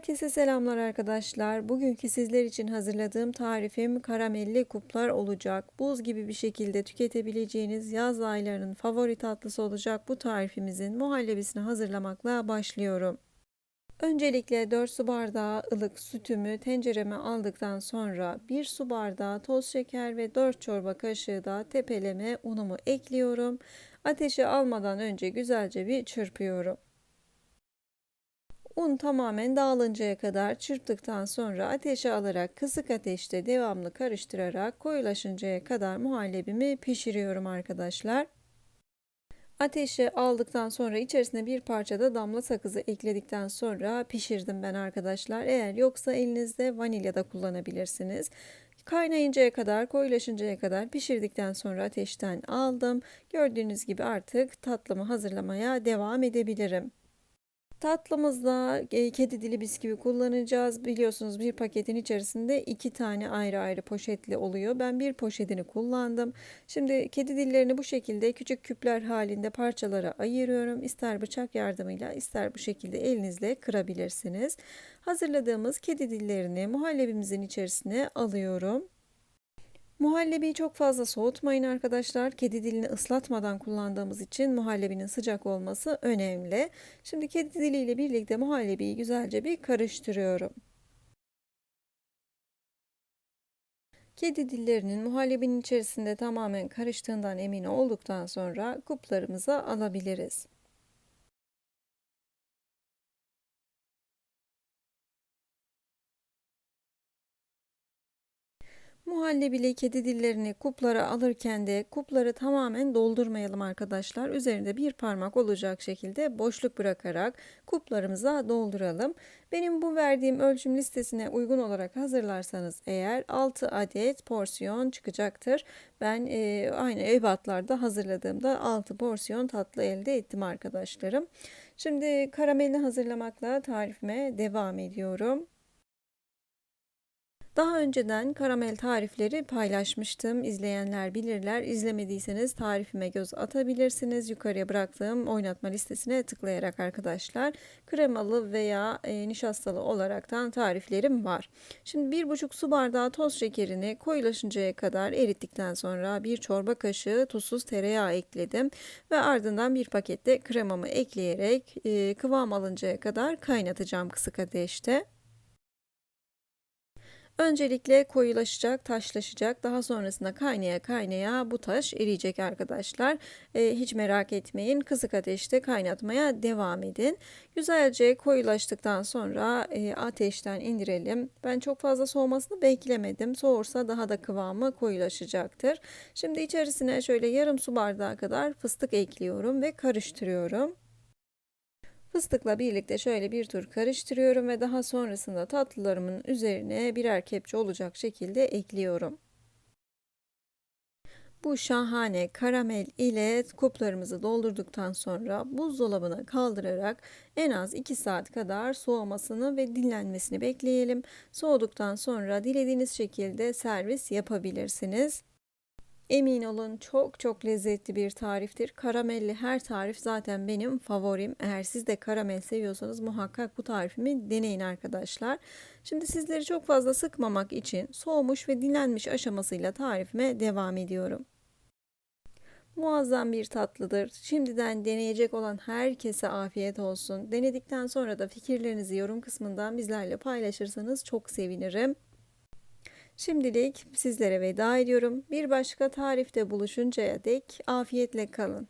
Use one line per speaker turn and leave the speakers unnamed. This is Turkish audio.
Herkese selamlar arkadaşlar. Bugünkü sizler için hazırladığım tarifim karamelli kuplar olacak. Buz gibi bir şekilde tüketebileceğiniz yaz aylarının favori tatlısı olacak bu tarifimizin muhallebisini hazırlamakla başlıyorum. Öncelikle 4 su bardağı ılık sütümü tencereme aldıktan sonra 1 su bardağı toz şeker ve 4 çorba kaşığı da tepeleme unumu ekliyorum. Ateşe almadan önce güzelce bir çırpıyorum. Un tamamen dağılıncaya kadar çırptıktan sonra ateşe alarak kısık ateşte devamlı karıştırarak koyulaşıncaya kadar muhallebimi pişiriyorum arkadaşlar. Ateşe aldıktan sonra içerisine bir parça da damla sakızı ekledikten sonra pişirdim ben arkadaşlar. Eğer yoksa elinizde vanilya da kullanabilirsiniz. Kaynayıncaya kadar, koyulaşıncaya kadar pişirdikten sonra ateşten aldım. Gördüğünüz gibi artık tatlımı hazırlamaya devam edebilirim. Tatlımızda e, kedi dili bisküvi kullanacağız. Biliyorsunuz bir paketin içerisinde iki tane ayrı ayrı poşetli oluyor. Ben bir poşetini kullandım. Şimdi kedi dillerini bu şekilde küçük küpler halinde parçalara ayırıyorum. İster bıçak yardımıyla ister bu şekilde elinizle kırabilirsiniz. Hazırladığımız kedi dillerini muhallebimizin içerisine alıyorum. Muhallebiyi çok fazla soğutmayın arkadaşlar. Kedi dilini ıslatmadan kullandığımız için muhallebinin sıcak olması önemli. Şimdi kedi diliyle birlikte muhallebiyi güzelce bir karıştırıyorum. Kedi dillerinin muhallebinin içerisinde tamamen karıştığından emin olduktan sonra kuplarımıza alabiliriz. Muhallebili kedi dillerini kuplara alırken de kupları tamamen doldurmayalım arkadaşlar. Üzerinde bir parmak olacak şekilde boşluk bırakarak kuplarımıza dolduralım. Benim bu verdiğim ölçüm listesine uygun olarak hazırlarsanız eğer 6 adet porsiyon çıkacaktır. Ben e, aynı ebatlarda hazırladığımda 6 porsiyon tatlı elde ettim arkadaşlarım. Şimdi karamelini hazırlamakla tarifime devam ediyorum. Daha önceden karamel tarifleri paylaşmıştım. İzleyenler bilirler. İzlemediyseniz tarifime göz atabilirsiniz. Yukarıya bıraktığım oynatma listesine tıklayarak arkadaşlar. Kremalı veya e, nişastalı olaraktan tariflerim var. Şimdi bir buçuk su bardağı toz şekerini koyulaşıncaya kadar erittikten sonra bir çorba kaşığı tuzsuz tereyağı ekledim. Ve ardından bir pakette kremamı ekleyerek e, kıvam alıncaya kadar kaynatacağım kısık ateşte. Öncelikle koyulaşacak, taşlaşacak. Daha sonrasında kaynaya kaynaya bu taş eriyecek arkadaşlar. E, hiç merak etmeyin. Kısık ateşte kaynatmaya devam edin. Güzelce koyulaştıktan sonra e, ateşten indirelim. Ben çok fazla soğumasını beklemedim. Soğursa daha da kıvamı koyulaşacaktır. Şimdi içerisine şöyle yarım su bardağı kadar fıstık ekliyorum ve karıştırıyorum. Fıstıkla birlikte şöyle bir tur karıştırıyorum ve daha sonrasında tatlılarımın üzerine birer kepçe olacak şekilde ekliyorum. Bu şahane karamel ile kuplarımızı doldurduktan sonra buzdolabına kaldırarak en az 2 saat kadar soğumasını ve dinlenmesini bekleyelim. Soğuduktan sonra dilediğiniz şekilde servis yapabilirsiniz. Emin olun çok çok lezzetli bir tariftir. Karamelli her tarif zaten benim favorim. Eğer siz de karamel seviyorsanız muhakkak bu tarifimi deneyin arkadaşlar. Şimdi sizleri çok fazla sıkmamak için soğumuş ve dinlenmiş aşamasıyla tarifime devam ediyorum. Muazzam bir tatlıdır. Şimdiden deneyecek olan herkese afiyet olsun. Denedikten sonra da fikirlerinizi yorum kısmından bizlerle paylaşırsanız çok sevinirim. Şimdilik sizlere veda ediyorum. Bir başka tarifte buluşuncaya dek afiyetle kalın.